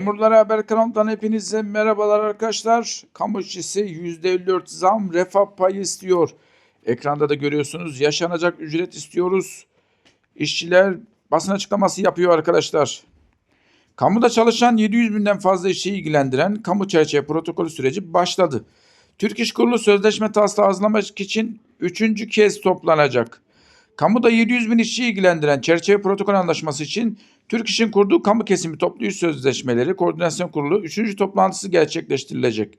Memurlar Haber kanalından hepinize merhabalar arkadaşlar. Kamu işçisi %54 zam refah payı istiyor. Ekranda da görüyorsunuz yaşanacak ücret istiyoruz. İşçiler basın açıklaması yapıyor arkadaşlar. Kamuda çalışan 700 binden fazla işçiyi ilgilendiren kamu çerçeve protokolü süreci başladı. Türk İş Kurulu sözleşme taslağı hazırlamak için üçüncü kez toplanacak. Kamuda 700 bin işçiyi ilgilendiren çerçeve protokol anlaşması için Türk İş'in kurduğu kamu kesimi toplu iş sözleşmeleri koordinasyon kurulu 3. toplantısı gerçekleştirilecek.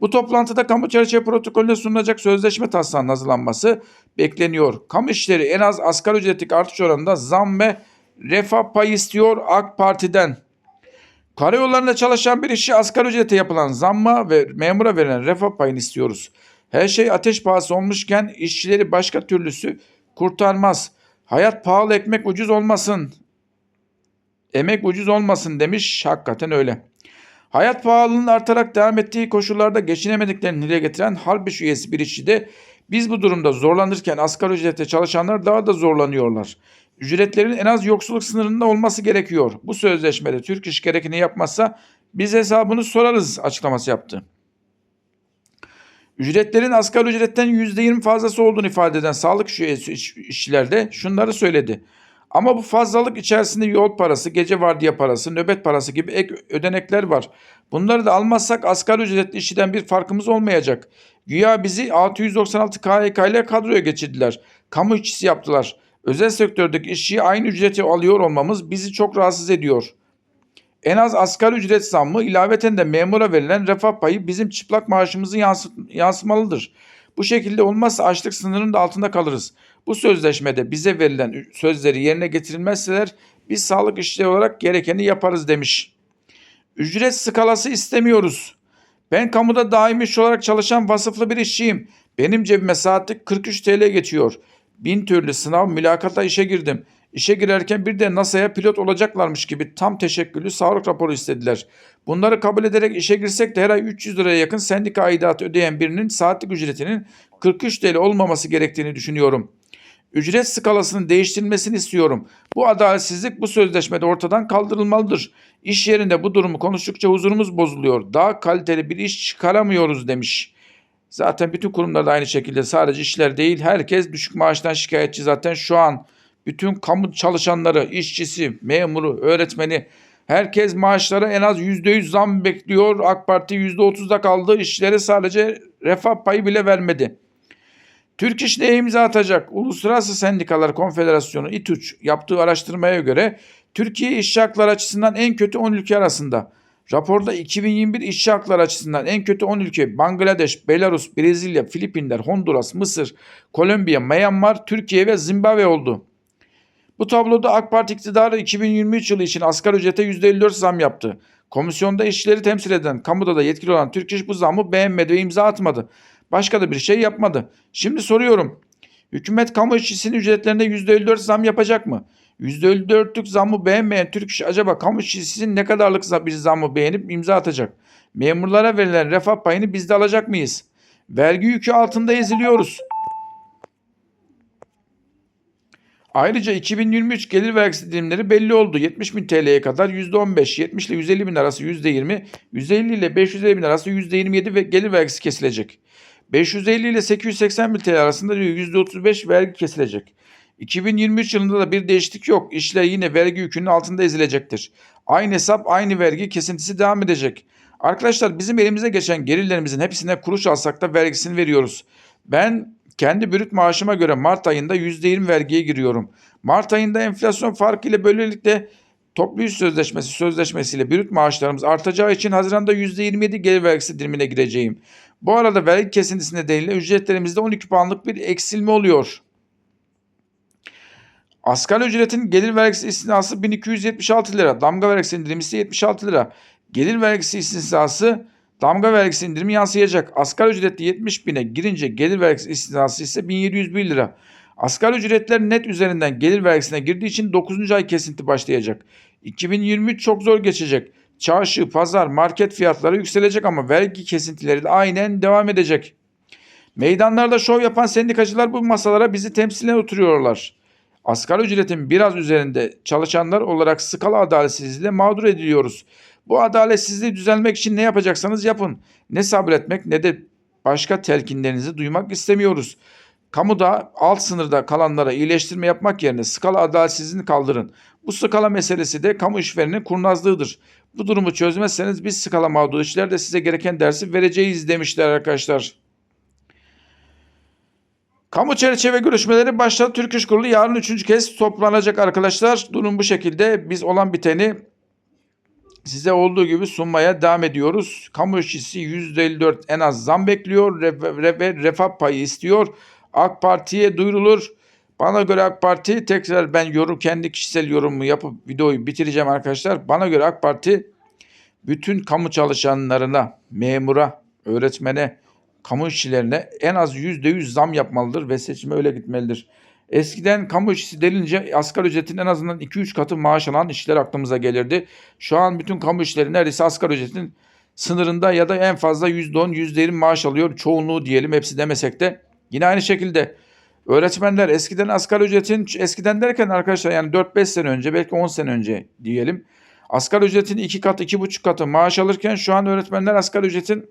Bu toplantıda kamu çerçeve protokolüne sunulacak sözleşme taslağının hazırlanması bekleniyor. Kamu işleri en az asgari ücretlik artış oranında zam ve refah payı istiyor AK Parti'den. Karayollarında çalışan bir işçi asgari ücrete yapılan zamma ve memura verilen refah payını istiyoruz. Her şey ateş pahası olmuşken işçileri başka türlüsü kurtarmaz. Hayat pahalı ekmek ucuz olmasın. Emek ucuz olmasın demiş. Hakikaten öyle. Hayat pahalılığının artarak devam ettiği koşullarda geçinemediklerini dile getiren Harbiş üyesi bir işçi de biz bu durumda zorlanırken asgari ücrete çalışanlar daha da zorlanıyorlar. Ücretlerin en az yoksulluk sınırında olması gerekiyor. Bu sözleşmede Türk İş gerekeni yapmazsa biz hesabını sorarız açıklaması yaptı. Ücretlerin asgari ücretten %20 fazlası olduğunu ifade eden sağlık işçiler de şunları söyledi. Ama bu fazlalık içerisinde yol parası, gece vardiya parası, nöbet parası gibi ek ödenekler var. Bunları da almazsak asgari ücretli işçiden bir farkımız olmayacak. Güya bizi 696 KHK ile kadroya geçirdiler. Kamu işçisi yaptılar. Özel sektördeki işçiyi aynı ücreti alıyor olmamız bizi çok rahatsız ediyor. En az asgari ücret zammı ilaveten de memura verilen refah payı bizim çıplak maaşımızı yansı- yansımalıdır. Bu şekilde olmazsa açlık sınırının da altında kalırız. Bu sözleşmede bize verilen sözleri yerine getirilmezseler biz sağlık işçileri olarak gerekeni yaparız demiş. Ücret skalası istemiyoruz. Ben kamuda daimi iş olarak çalışan vasıflı bir işçiyim. Benim cebime saatlik 43 TL geçiyor. Bin türlü sınav mülakata işe girdim. İşe girerken bir de NASA'ya pilot olacaklarmış gibi tam teşekküllü sağlık raporu istediler. Bunları kabul ederek işe girsek de her ay 300 liraya yakın sendika aidatı ödeyen birinin saatlik ücretinin 43 TL olmaması gerektiğini düşünüyorum. Ücret skalasının değiştirilmesini istiyorum. Bu adaletsizlik bu sözleşmede ortadan kaldırılmalıdır. İş yerinde bu durumu konuştukça huzurumuz bozuluyor. Daha kaliteli bir iş çıkaramıyoruz demiş. Zaten bütün kurumlarda aynı şekilde sadece işler değil herkes düşük maaştan şikayetçi zaten şu an. Bütün kamu çalışanları, işçisi, memuru, öğretmeni herkes maaşlara en az %100 zam bekliyor. AK Parti %30'da kaldı. İşçilere sadece refah payı bile vermedi. Türk İş neye imza atacak? Uluslararası Sendikalar Konfederasyonu İTÜÇ yaptığı araştırmaya göre Türkiye işçi hakları açısından en kötü 10 ülke arasında. Raporda 2021 işçi hakları açısından en kötü 10 ülke Bangladeş, Belarus, Brezilya, Filipinler, Honduras, Mısır, Kolombiya, Myanmar, Türkiye ve Zimbabwe oldu. Bu tabloda AK Parti iktidarı 2023 yılı için asgari ücrete %54 zam yaptı. Komisyonda işçileri temsil eden, kamuda da yetkili olan Türk İş bu zammı beğenmedi ve imza atmadı. Başka da bir şey yapmadı. Şimdi soruyorum. Hükümet kamu işçisinin ücretlerinde %54 zam yapacak mı? %54'lük zammı beğenmeyen Türk İş acaba kamu işçisinin ne kadarlık bir zammı beğenip imza atacak? Memurlara verilen refah payını biz de alacak mıyız? Vergi yükü altında eziliyoruz. Ayrıca 2023 gelir vergisi dilimleri belli oldu. 70 bin TL'ye kadar %15, 70 ile 150 bin arası %20, 150 ile 550 bin arası %27 ve gelir vergisi kesilecek. 550 ile 880 bin TL arasında diyor %35 vergi kesilecek. 2023 yılında da bir değişiklik yok. İşler yine vergi yükünün altında ezilecektir. Aynı hesap, aynı vergi kesintisi devam edecek. Arkadaşlar bizim elimize geçen gelirlerimizin hepsine kuruş alsak da vergisini veriyoruz. Ben kendi brüt maaşıma göre Mart ayında %20 vergiye giriyorum. Mart ayında enflasyon farkıyla böylelikle toplu iş sözleşmesi sözleşmesiyle brüt maaşlarımız artacağı için Haziran'da %27 gelir vergisi dilimine gireceğim. Bu arada vergi kesintisi nedeniyle ücretlerimizde 12 puanlık bir eksilme oluyor. Asgari ücretin gelir vergisi istinası 1276 lira. Damga vergisi indirimi ise 76 lira. Gelir vergisi istinası damga vergisi indirimi yansıyacak. Asgari ücretli 70 bine girince gelir vergisi istinası ise 1701 lira. Asgari ücretler net üzerinden gelir vergisine girdiği için 9. ay kesinti başlayacak. 2023 çok zor geçecek. Çarşı, pazar, market fiyatları yükselecek ama vergi kesintileri de aynen devam edecek. Meydanlarda şov yapan sendikacılar bu masalara bizi temsilen oturuyorlar. Asgari ücretin biraz üzerinde çalışanlar olarak skala adaletsizliğiyle mağdur ediliyoruz. Bu adaletsizliği düzelmek için ne yapacaksanız yapın. Ne sabretmek ne de başka telkinlerinizi duymak istemiyoruz. Kamuda alt sınırda kalanlara iyileştirme yapmak yerine skala adaletsizliğini kaldırın. Bu skala meselesi de kamu işverenin kurnazlığıdır. Bu durumu çözmezseniz biz skala mağdur işler de size gereken dersi vereceğiz demişler arkadaşlar. Kamu çerçeve görüşmeleri başladı. Türk İş Kurulu yarın üçüncü kez toplanacak arkadaşlar. Durum bu şekilde. Biz olan biteni size olduğu gibi sunmaya devam ediyoruz. Kamu işçisi %54 en az zam bekliyor ve re, ve refah payı istiyor. AK Parti'ye duyurulur. Bana göre AK Parti tekrar ben yorum kendi kişisel yorumumu yapıp videoyu bitireceğim arkadaşlar. Bana göre AK Parti bütün kamu çalışanlarına, memura, öğretmene, kamu işçilerine en az %100 zam yapmalıdır ve seçime öyle gitmelidir. Eskiden kamu işçisi denince asgari ücretin en azından 2-3 katı maaş alan işçiler aklımıza gelirdi. Şu an bütün kamu işçileri neredeyse asgari ücretin sınırında ya da en fazla %10, %20 maaş alıyor. Çoğunluğu diyelim hepsi demesek de. Yine aynı şekilde öğretmenler eskiden asgari ücretin eskiden derken arkadaşlar yani 4-5 sene önce belki 10 sene önce diyelim. Asgari ücretin 2 katı 2,5 katı maaş alırken şu an öğretmenler asgari ücretin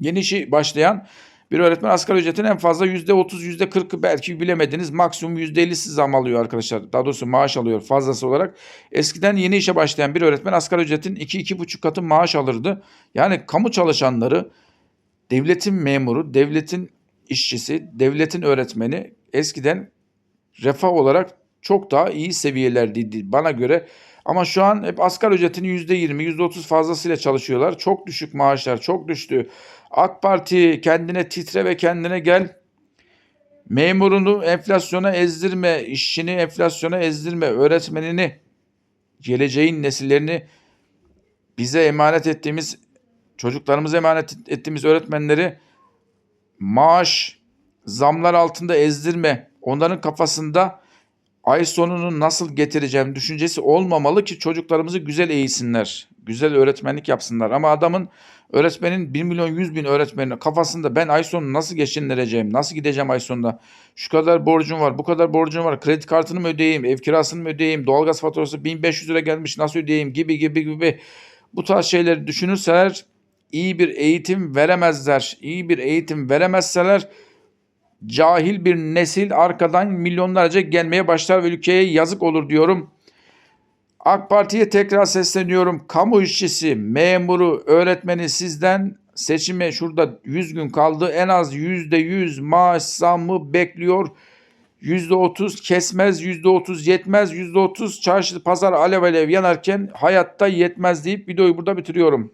Yeni işi başlayan bir öğretmen asgari ücretin en fazla %30, %40 belki bilemediniz maksimum %50'si zam alıyor arkadaşlar. Daha doğrusu maaş alıyor fazlası olarak. Eskiden yeni işe başlayan bir öğretmen asgari ücretin 2-2,5 katı maaş alırdı. Yani kamu çalışanları, devletin memuru, devletin işçisi, devletin öğretmeni eskiden refah olarak çok daha iyi seviyelerdeydi bana göre. Ama şu an hep asgari ücretin %20, %30 fazlasıyla çalışıyorlar. Çok düşük maaşlar, çok düştü. AK Parti kendine titre ve kendine gel. Memurunu enflasyona ezdirme, işçini enflasyona ezdirme, öğretmenini, geleceğin nesillerini bize emanet ettiğimiz, çocuklarımıza emanet ettiğimiz öğretmenleri maaş, zamlar altında ezdirme. Onların kafasında ay sonunu nasıl getireceğim düşüncesi olmamalı ki çocuklarımızı güzel eğitsinler. Güzel öğretmenlik yapsınlar. Ama adamın öğretmenin 1 milyon 100 bin öğretmenin kafasında ben ay sonu nasıl geçindireceğim? Nasıl gideceğim ay sonunda? Şu kadar borcum var, bu kadar borcum var. Kredi kartını mı ödeyeyim, ev kirasını mı ödeyeyim, doğalgaz faturası 1500 lira gelmiş nasıl ödeyeyim gibi gibi gibi. Bu tarz şeyleri düşünürseler iyi bir eğitim veremezler. İyi bir eğitim veremezseler cahil bir nesil arkadan milyonlarca gelmeye başlar ve ülkeye yazık olur diyorum. AK Parti'ye tekrar sesleniyorum. Kamu işçisi, memuru, öğretmeni sizden seçime şurada 100 gün kaldı. En az %100 maaş zammı bekliyor. %30 kesmez, %30 yetmez, %30 çarşı pazar alev alev yanarken hayatta yetmez deyip videoyu burada bitiriyorum.